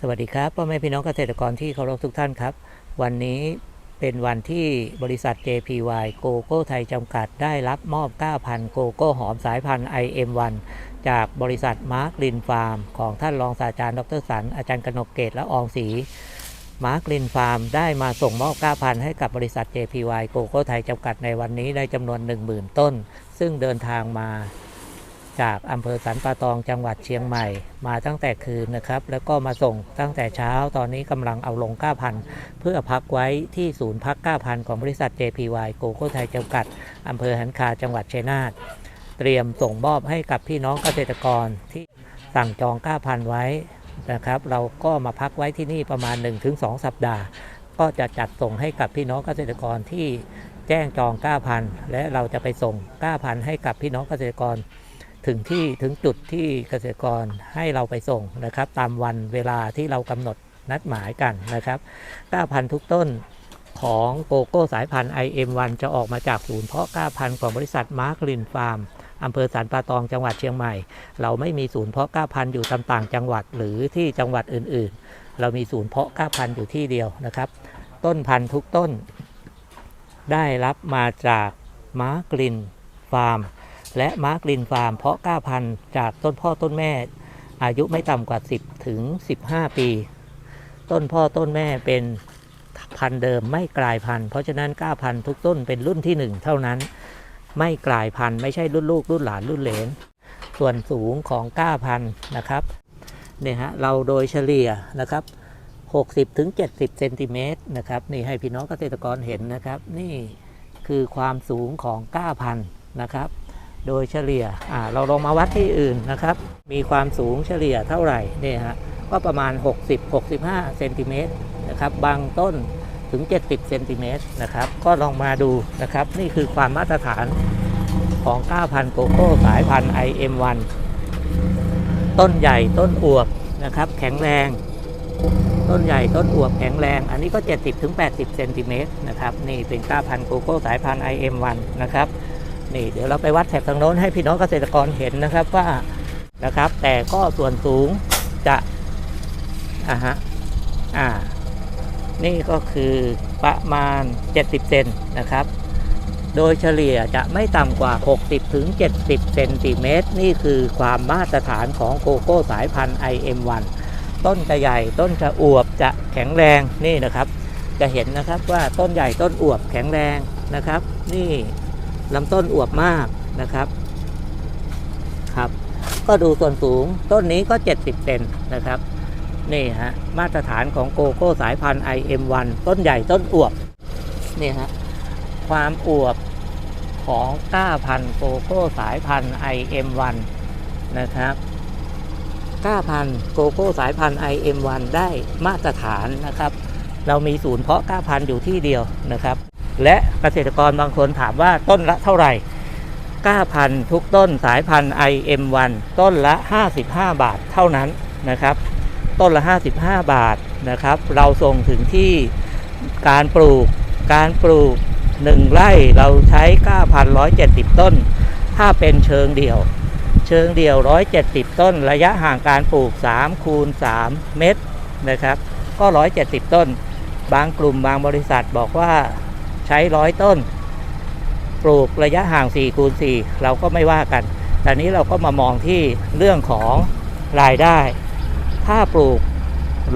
สวัสดีครับพ่อแม่พี่น้องเกษตรกรที่เคารพทุกท่านครับ วันนี้เป็นวันที่บริษัท JPY โกโก้ไทยจำกัดได้รับมอบ 9,000 โกโก้หอมสายพันธุ์ IM1 จากบริษัทมาร์กลินฟาร์ม ของท่านรองศาสตราจารย์ดรสัน อาจารย์กนกเกตและอองศรีมาร์กลินฟาร์มได้มาส่งมอบ 9,000 ให้กับบริษัท JPY โกโก้ไทยจำกัดในวันนี้ได้จำนวน 10,000 ต้น ซึ่งเดินทางมา จากอำเภอสันป่าตองจังหวัดเชียงใหม่ มาตั้งแต่คืนนะครับ แล้วก็มาส่งตั้งแต่เช้าตอนนี้กำลังเอาลง9,000เพื่อพักไว้ที่ศูนย์พัก9,000ของบริษัท JPY โกโก้ไทยจำกัดอำเภอหันคาจังหวัดชัยนาทเตรียมส่งมอบให้กับพี่น้องเกษตรกรที่สั่งจอง9,000ไว้นะครับ เราก็มาพักไว้ที่นี่ประมาณ 1-2 สัปดาห์ ก็จะจัดส่งให้กับพี่น้องเกษตรกรที่แจ้งจอง9,000และเราจะไปส่ง9,000ให้กับพี่น้องเกษตรกร ถึงที่ถึงจุดที่เกษตรกรให้เราไปส่งนะครับ ตามวันเวลาที่เรากำหนดนัดหมายกันนะครับ9,000ทุกต้นของโกโก้สายพันธุ์ IM1 จะออกมาจากศูนย์เพาะ9,000ของบริษัทมาร์กลินฟาร์มอำเภอสันป่าตองจังหวัดเชียงใหม่ เราไม่มีศูนย์เพาะ9,000อยู่ตามต่างจังหวัดหรือที่จังหวัดอื่น ๆ เรามีศูนย์เพาะ9,000อยู่ที่เดียวนะครับ ต้นพันธุ์ทุกต้น ได้รับมาจากมาร์กลินฟาร์ม และมาร์กลินฟาร์มเพาะ9,000จากต้นพ่อต้นแม่ อายุไม่ต่ำกว่า 10 ถึง 15 ปี ต้นพ่อต้นแม่เป็นพันธุ์เดิมไม่กลายพันธุ์เพราะฉะนั้น9,000ทุกต้นเป็นรุ่นที่ 1 เท่านั้น ไม่กลายพันธุ์ไม่ใช่รุ่นลูกรุ่นหลานรุ่นเหลน ส่วนสูงของ9,000นนะครับเนี่ยฮะเราโดยเฉลี่ยนะครับ60ถึง70เซนติเมตรนะครับนี่ให้พี่น้องเกษตรกรเห็นนะครับ นี่คือความสูงของ9,000นะครับ โดยเฉลี่ยเราลองมาวัดที่อื่นนะครับ มีความสูงเฉลี่ยเท่าไหร่เนี่ยฮะก็ประมาณ 60-65เซนติเมตรนะครับบางต้นถึง 70เซนติเมตรนะครับก็ลองมาดูนะครับ นี่คือความมาตรฐานของ9,000โกโก้สายพันธุ์ IM1 ต้นใหญ่ต้นอวบนะครับ แข็งแรง ต้นใหญ่ต้นอวบแข็งแรง อันนี้ก็ 70-80เซนติเมตรนะครับ นี่เป็น9,000โกโก้สายพันธุ์ IM1 นะครับ นี่เดี๋ยวเราไปวัดแถบทางโน้นให้พี่น้องเกษตรกรเห็นนะครับว่านะครับ แต่ก็ส่วนสูงจะอ่าฮะอ่า นี่ก็คือประมาณ 70เซนนะครับ โดยเฉลี่ยจะไม่ต่ำกว่า 60ถึง70เซนติเมตรนี่คือความมาตรฐานของโกโก้สายพันธุ์ IM1 ต้นจะใหญ่ต้นจะอวบจะแข็งแรงนี่นะครับ จะเห็นนะครับว่าต้นใหญ่ต้นอวบแข็งแรงนะครับ นี่ ลำต้นอวบมากนะครับครับ ก็ดูส่วนสูงต้นนี้ก็ 70เซนนะครับนี่ฮะมาตรฐานของโกโก้สายพันธุ์ IM1 ต้นใหญ่ต้นอวบนี่ฮะความอวบของก้าพันโกโก้สายพันธุ์ IM1 นะครับก้าพันโกโก้สายพันธุ์ IM1 ได้มาตรฐานนะครับ เรามีศูนย์เพาะก้าพันอยู่ที่เดียวนะครับ กษตรกรบางคนถามว่าต้นละเท่าไหร่ก้าพันทุกต้นสายพันธุ์ IM1 ต้นละ 55 บาทเท่านั้นนะครับ ต้นละ 55 บาทนะครับ เราส่งถึงที่การปลูกการปลูก 1 ไร่เราใช้9,170ต้น ถ้าเป็นเชิงเดี่ยว เชิงเดี่ยว170ต้น ระยะห่างการปลูก3คูณ3เมตรนะครับ ก็170ต้น บางกลุ่มบางบริษัทบอกว่า ใช้100ต้น ปลูกระยะห่าง4คูณ4เราก็ไม่ว่ากันแต่นี้เราก็มามองที่เรื่องของรายได้ ถ้าปลูก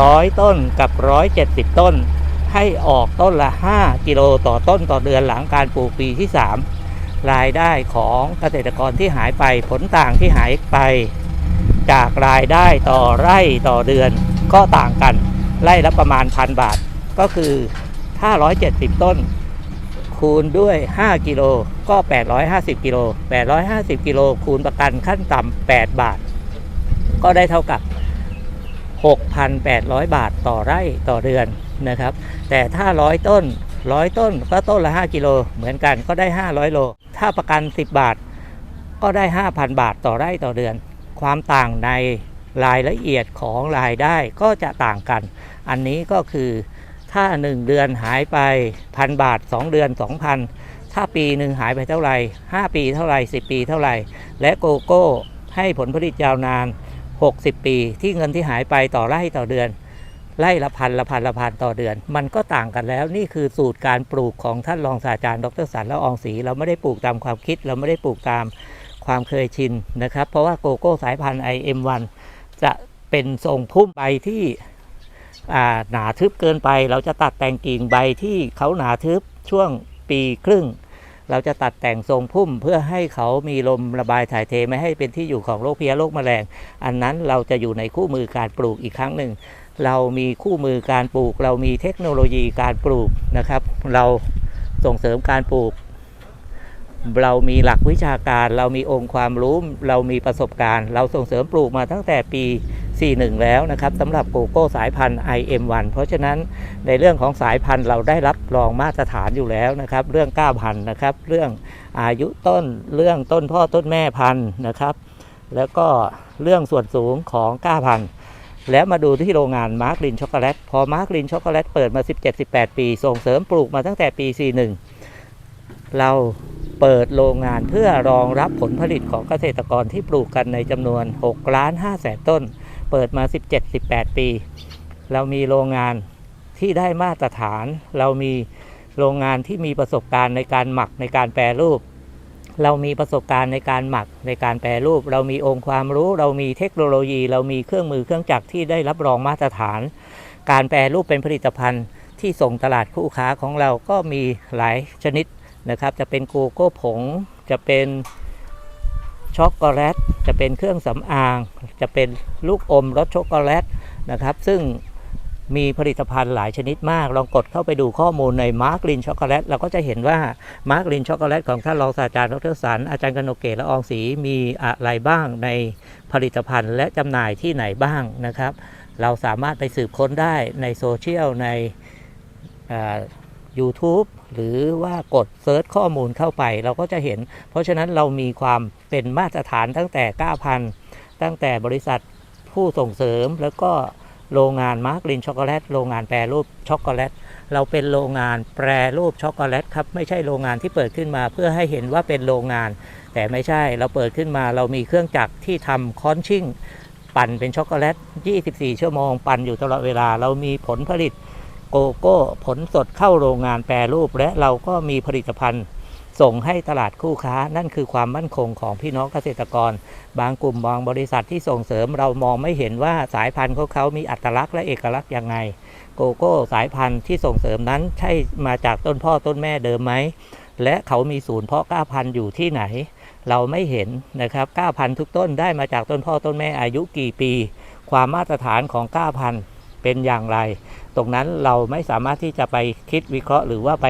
ร้อยต้นกับร้อยเจ็ดสิบต้น ให้ออกต้นละ 5 กิโลต่อต้นต่อเดือนหลังการปลูกปีที่ 3 รายได้ของเกษตรกรที่หายไปผลต่างที่หายไป จากรายได้ต่อไร่ต่อเดือนก็ต่างกันไร่ละประมาณพันบาท ก็คือถ้า170 ต้น คูณด้วย 5 กิโลก็ 850 กิโล 850 กิโลคูณประกันขั้นต่ำ8 บาท ก็ได้เท่ากับ 6,800 บาทต่อไร่ต่อเดือนนะครับ แต่ถ้า 100 ต้น 100 ต้นก็ต้นละ 5 กิโล เหมือนกันก็ได้ 500 โล ถ้าประกัน 10 บาท ก็ได้ 5,000 บาทต่อไร่ต่อเดือน ความต่างในรายละเอียดของรายได้ก็จะต่างกัน อันนี้ก็คือ ถ้า 1 เดือนหายไปพันบาท 2 เดือน 2,000 ถ้าปีหนึ่งหายไปเท่าไหร่ 5 ปีเท่าไหร่ 10 ปีเท่าไหร่ และโกโก้ให้ผลผลิตยาวนาน 60 ปีที่เงินที่หายไปต่อไร่ต่อเดือนไล่ละพันละพันละพันต่อเดือน มันก็ต่างกันแล้ว นี่คือสูตรการปลูกของท่านรองศาสตราจารย์ดรสันละอองศรีเราไม่ได้ปลูกตามความคิด เราไม่ได้ปลูกตามความเคยชินนะครับ เพราะว่าโกโก้สายพันธุ์ IM1 จะเป็นทรงพุ่มใบที่ หนาทึบเกินไป เราจะตัดแต่งกิ่งใบที่เขาหนาทึบช่วงปีครึ่ง เราจะตัดแต่งทรงพุ่มเพื่อให้เขามีลมระบายถ่ายเทไม่ให้เป็นที่อยู่ของโรคเพี้ยโรคแมลง อันนั้นเราจะอยู่ในคู่มือการปลูกอีกครั้งหนึ่ง เรามีคู่มือการปลูก เรามีเทคโนโลยีการปลูกนะครับ เราส่งเสริมการปลูก เรามีหลักวิชาการ เรามีองค์ความรู้ เรามีประสบการณ์ เราส่งเสริมปลูกมาตั้งแต่ปี 41 แล้วนะครับสำหรับโกโก้สายพันธุ์ IM1 เพราะฉะนั้นในเรื่องของสายพันธุ์เราได้รับรองมาตรฐานอยู่แล้วนะครับ เรื่องก้าพันธุ์นะครับ เรื่องอายุต้น เรื่องต้นพ่อต้นแม่พันธุ์นะครับ แล้วก็เรื่องส่วนสูงของก้าพันธุ์แล้วมาดูที่โรงงานมาร์กลินช็อกโกแลต พอมาร์กลินช็อกโกแลตเปิดมา 17-18 ปี ส่งเสริมปลูกมาตั้งแต่ปี 41 เรา เปิดโรงงานเพื่อรองรับผลผลิตของเกษตรกรที่ปลูกกันในจำนวน6ล้าน5แสนต้น เปิดมา 17-18 ปี เรามีโรงงานที่ได้มาตรฐาน เรามีโรงงานที่มีประสบการณ์ในการหมักในการแปรรูป เรามีประสบการณ์ในการหมักในการแปรรูป เรามีองค์ความรู้ เรามีเทคโนโลยี เรามีเครื่องมือเครื่องจักรที่ได้รับรองมาตรฐาน การแปรรูปเป็นผลิตภัณฑ์ที่ส่งตลาดคู่ค้าของเราก็มีหลายชนิด นะครับ จะเป็นโกโก้ผง จะเป็นช็อกโกแลต จะเป็นเครื่องสำอาง จะเป็นลูกอมรสช็อกโกแลตนะครับ ซึ่งมีผลิตภัณฑ์หลายชนิดมาก ลองกดเข้าไปดูข้อมูลในมาร์กลินช็อกโกแลตเราก็จะเห็นว่ามาร์กลินช็อกโกแลตของท่านรองศาสตราจารย์ดรสันอาจารย์กนกเกตและอองศรีมีอะไรบ้างในผลิตภัณฑ์และจำหน่ายที่ไหนบ้างนะครับ เราสามารถไปสืบค้นได้ในโซเชียลใน YouTube หรือว่ากดเซิร์ชข้อมูลเข้าไป เราก็จะเห็น เพราะฉะนั้นเรามีความเป็นมาตรฐานตั้งแต่ 9,000 ตั้งแต่บริษัทผู้ส่งเสริมแล้วก็โรงงานมาร์กลินช็อกโกแลตโรงงานแปรรูปช็อกโกแลตเราเป็นโรงงานแปรรูปช็อกโกแลตครับไม่ใช่โรงงานที่เปิดขึ้นมา เพื่อให้เห็นว่าเป็นโรงงาน แต่ไม่ใช่เราเปิดขึ้นมา เรามีเครื่องจักรที่ทำคอนชิ่งปั่นเป็นช็อกโกแลต 24 ชั่วโมง ปั่นอยู่ตลอดเวลา เรามีผลผลิต โกโก้ผลสดเข้าโรงงานแปรรูป และเราก็มีผลิตภัณฑ์ส่งให้ตลาดคู่ค้า นั่นคือความมั่นคงของพี่น้องเกษตรกร บางกลุ่มบางบริษัทที่ส่งเสริมเรามองไม่เห็นว่าสายพันธุ์ของเขามีอัตลักษณ์และเอกลักษณ์ยังไง โกโก้สายพันธุ์ที่ส่งเสริมนั้นใช่มาจากต้นพ่อต้นแม่เดิมไหมและเขามีศูนย์เพาะกล้าพันธุ์อยู่ที่ไหน เราไม่เห็นนะครับกล้าพันธุ์ทุกต้นได้มาจากต้นพ่อต้นแม่อายุกี่ปี ความมาตรฐานของกล้าพันธุ์เป็นอย่างไร ตรงนั้นเราไม่สามารถที่จะไปคิดวิเคราะห์หรือว่าไป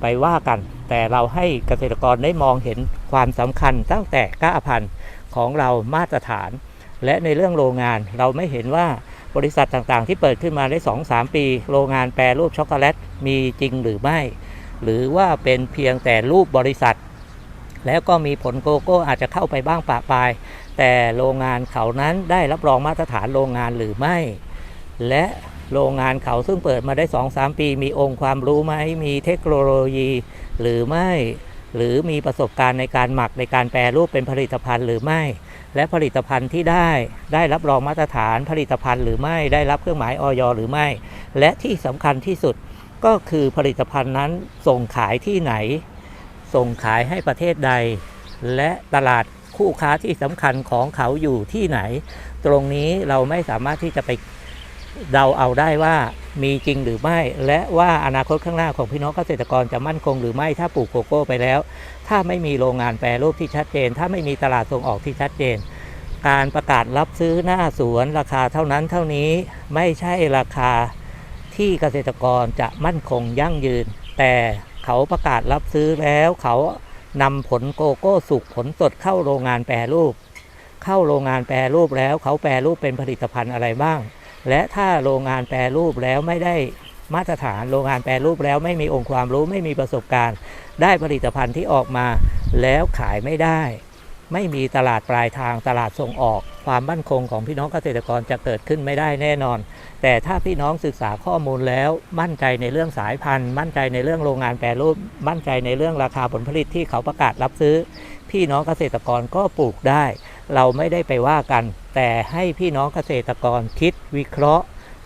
ไปว่ากัน แต่เราให้เกษตรกรได้มองเห็นความสำคัญตั้งแต่ก้าพันของเรามาตรฐาน และในเรื่องโรงงานเราไม่เห็นว่าบริษัทต่างๆ ที่เปิดขึ้นมาได้ 2-3 ปี โรงงานแปรรูปช็อกโกแลตมีจริงหรือไม่ หรือว่าเป็นเพียงแต่รูปบริษัท แล้วก็มีผลโกโก้อาจจะเข้าไปบ้างปะปาย แต่โรงงานเขานั้นได้รับรองมาตรฐานโรงงานหรือไม่ และ โรงงานเขาซึ่งเปิดมาได้ 2-3 ปี มีองค์ความรู้ไหมมีเทคโนโลยี หรือไม่ หรือมีประสบการณ์ในการหมักในการแปรรูปเป็นผลิตภัณฑ์หรือไม่ และผลิตภัณฑ์ที่ได้ได้รับรองมาตรฐานผลิตภัณฑ์หรือไม่ได้รับเครื่องหมายออยหรือไม่ และที่สำคัญที่สุดก็คือผลิตภัณฑ์นั้นส่งขายที่ไหน ส่งขายให้ประเทศใด และตลาดคู่ค้าที่สำคัญของเขาอยู่ที่ไหน ตรงนี้เราไม่สามารถที่จะไป เดาเอาได้ว่ามีจริงหรือไม่ และว่าอนาคตข้างหน้าของพี่น้องเกษตรกรจะมั่นคงหรือไม่ถ้าปลูกโกโก้ไปแล้ว ถ้าไม่มีโรงงานแปรรูปที่ชัดเจน ถ้าไม่มีตลาดส่งออกที่ชัดเจน การประกาศรับซื้อหน้าสวนราคาเท่านั้นเท่านี้ไม่ใช่ราคาที่เกษตรกรจะมั่นคงยั่งยืน แต่เขาประกาศรับซื้อแล้วเขานำผลโกโก้สุกผลสดเข้าโรงงานแปรรูป เข้าโรงงานแปรรูปแล้วเขาแปรรูปเป็นผลิตภัณฑ์อะไรบ้าง และถ้าโรงงานแปรรูปแล้วไม่ได้มาตรฐานโรงงานแปรรูปแล้วไม่มีองค์ความรู้ไม่มีประสบการณ์ ได้ผลิตภัณฑ์ที่ออกมา แล้วขายไม่ได้ ไม่มีตลาดปลายทางตลาดส่งออก ความมั่นคงของพี่น้องเกษตรกรจะเกิดขึ้นไม่ได้แน่นอน แต่ถ้าพี่น้องศึกษาข้อมูลแล้วมั่นใจในเรื่องสายพันธุ์ มั่นใจในเรื่องโรงงานแปรรูป มั่นใจในเรื่องราคาผลผลิตที่เขาประกาศรับซื้อ พี่น้องเกษตรกรก็ปลูกได้ เราไม่ได้ไปว่ากัน แต่ให้พี่น้องเกษตรกรคิดวิเคราะห์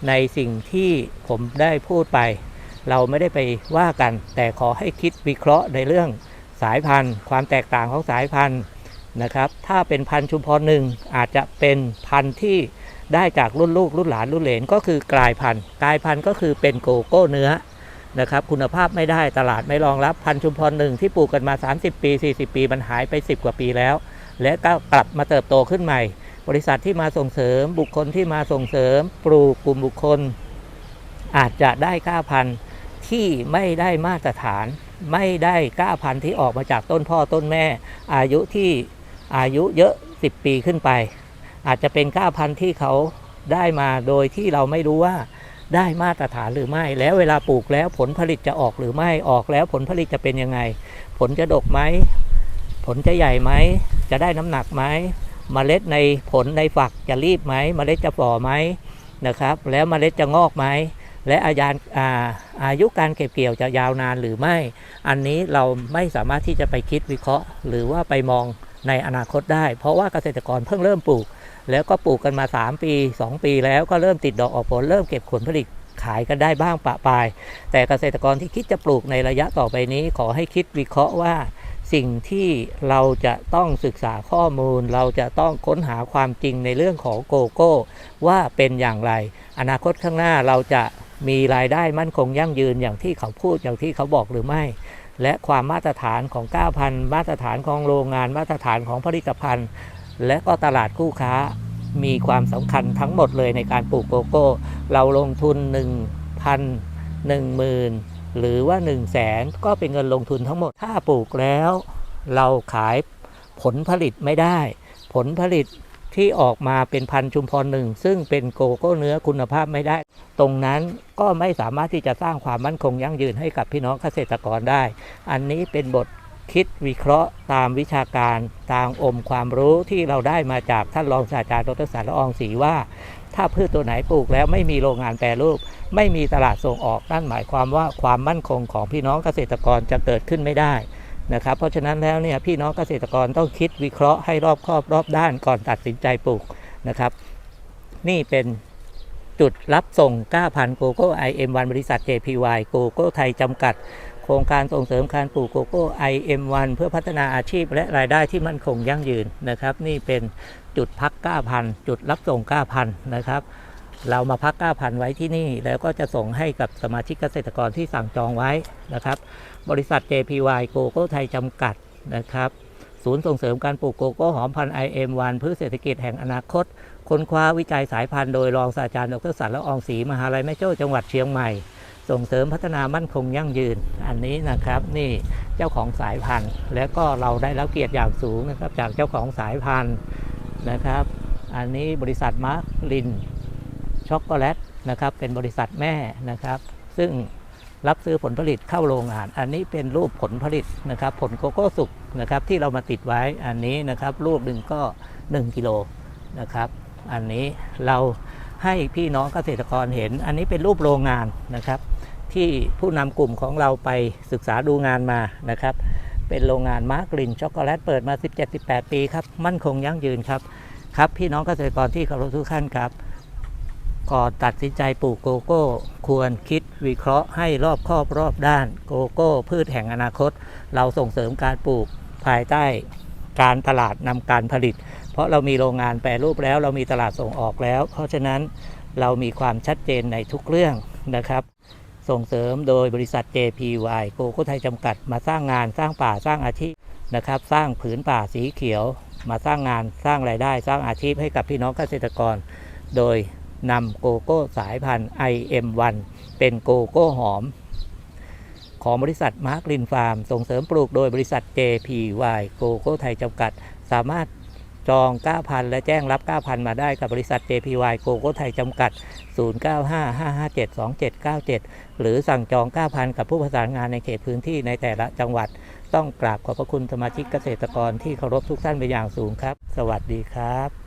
ในสิ่งที่ผมได้พูดไป เราไม่ได้ไปว่ากัน แต่ขอให้คิดวิเคราะห์ในเรื่องสายพันธุ์ ความแตกต่างของสายพันธุ์นะครับ ถ้าเป็นพันธุ์ชุมพรหนึ่งอาจจะเป็นพันธุ์ที่ได้จากรุ่นลูกรุ่นหลานรุ่นเหลนก็คือกลายพันธุ์กลายพันธุ์ก็คือเป็นโกโก้เนื้อนะครับคุณภาพไม่ได้ตลาดไม่รองรับพันธุ์ชุมพรหนึ่งที่ปลูกกันมา 30 ปี 40 ปีมันหายไป 10 กว่าปีแล้ว และก็กลับมาเติบโตขึ้นใหม่ บริษัทที่มาส่งเสริม บุคคลที่มาส่งเสริม ปลูกกลุ่มบุคคล อาจจะได้ก้าพันที่ไม่ได้มาตรฐาน ไม่ได้ก้าพันที่ออกมาจากต้นพ่อต้นแม่ อายุที่อายุเยอะ 10 ปีขึ้นไป อาจจะเป็นก้าพันที่เขาได้มาโดยที่เราไม่รู้ว่าได้มาตรฐานหรือไม่ แล้วเวลาปลูกแล้วผลผลิตจะออกหรือไม่ออกแล้วผลผลิตจะเป็นยังไง ผลจะดกไหม ผลจะใหญ่ไหม จะได้น้ำหนักไหมเมล็ดในผลในฝักจะรีบไหมเมล็ดจะฝ่อไหมนะครับ แล้วเมล็ดจะงอกไหมและอายุอาอายุการเก็บเกี่ยวจะยาวนานหรือไม่ อันนี้เราไม่สามารถที่จะไปคิดวิเคราะห์ หรือว่าไปมองในอนาคตได้ เพราะว่าเกษตรกรเพิ่งเริ่มปลูก แล้วก็ปลูกกันมา 3 ปี 2 ปีแล้วก็เริ่มติดดอกออกผลเริ่มเก็บผลผลิตขายกันได้บ้างปะปาย แต่เกษตรกรที่คิดจะปลูกในระยะต่อไปนี้ขอให้คิดวิเคราะห์ว่า สิ่งที่เราจะต้องศึกษาข้อมูล เราจะต้องค้นหาความจริงในเรื่องของโกโก้ ว่าเป็นอย่างไร อนาคตข้างหน้าเราจะมีรายได้มั่นคงยั่งยืนอย่างที่เขาพูดอย่างที่เขาบอกหรือไม่ และความมาตรฐานของ 9,000 มาตรฐานของโรงงานมาตรฐานของผลิตภัณฑ์ และก็ตลาดคู่ค้ามีความสำคัญทั้งหมดเลยในการปลูกโกโก้ เราลงทุน 1,000 10,000 หรือว่า 1 0 0 0 0แสนก็เป็นเงินลงทุนทั้งหมด ถ้าปลูกแล้ว เราขายผลผลิตไม่ได้ ผลผลิตที่ออกมาเป็นพันชุมพรหนึ่ง ซึ่งเป็นโกโก้เนื้อคุณภาพไม่ได้ ตรงนั้นก็ไม่สามารถที่จะสร้างความมั่นคงยั่งยืนให้กับพี่น้องเกษตรกรได้ อันนี้เป็นบทคิดวิเคราะห์ตามวิชาการตามอมความรู้ที่เราได้มาจากท่านรองศาสตราจารย์ดรสารละอองศรีว่า ถ้าพืชตัวไหนปลูกแล้วไม่มีโรงงานแปรรูป ไม่มีตลาดส่งออกนั่นหมายความว่าความมั่นคงของพี่น้องเกษตรกรจะเกิดขึ้นไม่ได้นะครับเพราะฉะนั้นแล้วเนี่ยพี่น้องเกษตรกรต้องคิดวิเคราะห์ให้รอบครอบรอบด้านก่อนตัดสินใจปลูกนะครับ นี่เป็นจุดรับส่ง9,000โกโก้ IM1 บริษัท JPY โกโก้ไทยจำกัด โครงการส่งเสริมการปลูกโกโก้ IM1 เพื่อพัฒนาอาชีพและรายได้ที่มั่นคงยั่งยืนนะครับ นี่เป็น จุดพัก9,000จุดรับส่ง9,000นะครับ เรามาพัก9,000ไว้ที่นี่แล้วก็จะส่งให้กับสมาชิกเกษตรกรที่สั่งจองไว้นะครับ บริษัท JPY โกโก้ไทยจำกัดนะครับศูนย์ส่งเสริมการปลูกโกโก้หอมพันธุ์ IM1 เพื่อเศรษฐกิจแห่งอนาคต ค้นคว้าวิจัยสายพันธุ์โดยรองศาสตราจารย์ดรสันละอองศรีมหาลัยแม่โจ้จังหวัดเชียงใหม่ ส่งเสริมพัฒนามั่นคงยั่งยืน อันนี้นะครับนี่เจ้าของสายพันธุ์ และก็เราได้รับเกียรติอย่างสูงนะครับจากเจ้าของสายพันธุ์ นะครับ อันนี้บริษัทมาร์ลินช็อกโกแลตนะครับเป็นบริษัทแม่นะครับ ซึ่งรับซื้อผลผลิตเข้าโรงงาน อันนี้เป็นรูปผลผลิตนะครับ ผลโกโก้สุกนะครับที่เรามาติดไว้อันนี้นะครับรูปหนึ่งก็ 1กิโลนะครับอันนี้เราให้พี่น้องเกษตรกรเห็น อันนี้เป็นรูปโรงงานนะครับ ที่ผู้นำกลุ่มของเราไปศึกษาดูงานมานะครับ เป็นโรงงานมาร์กลินช็อกโกแลตเปิดมา 17-18 ปีครับ มั่นคงยั่งยืนครับ ครับ พี่น้องเกษตรกรที่เคารพทุกท่านครับ ก่อนตัดสินใจปลูกโกโก้ ควรคิดวิเคราะห์ให้รอบครอบรอบด้าน โกโก้ พืชแห่งอนาคต เราส่งเสริมการปลูกภายใต้การตลาดนำการผลิต เพราะเรามีโรงงานแปรรูปแล้ว เรามีตลาดส่งออกแล้ว เพราะฉะนั้นเรามีความชัดเจนในทุกเรื่องนะครับ ส่งเสริมโดยบริษัท JPY โกโก้ไทยจำกัด มาสร้างงานสร้างป่าสร้างอาชีพนะครับ สร้างผืนป่าสีเขียว มาสร้างงานสร้างรายได้ สร้างอาชีพให้กับพี่น้องเกษตรกร โดยนำโกโก้สายพันธุ์ IM1 เป็นโกโก้หอม ของบริษัทมาร์กลินฟาร์ม ส่งเสริมปลูกโดยบริษัท JPY โกโก้ไทยจำกัด สามารถ จอง 9,000 และแจ้งรับ 9,000 มาได้กับบริษัท JPY โกโก้ไทยจำกัด 0955572797 หรือสั่งจอง 9,000 กับผู้ประสานงานในเขตพื้นที่ในแต่ละจังหวัด ต้องกราบขอบพระคุณสมาชิกเกษตรกรที่เคารพทุกท่านเป็นอย่างสูงครับ สวัสดีครับ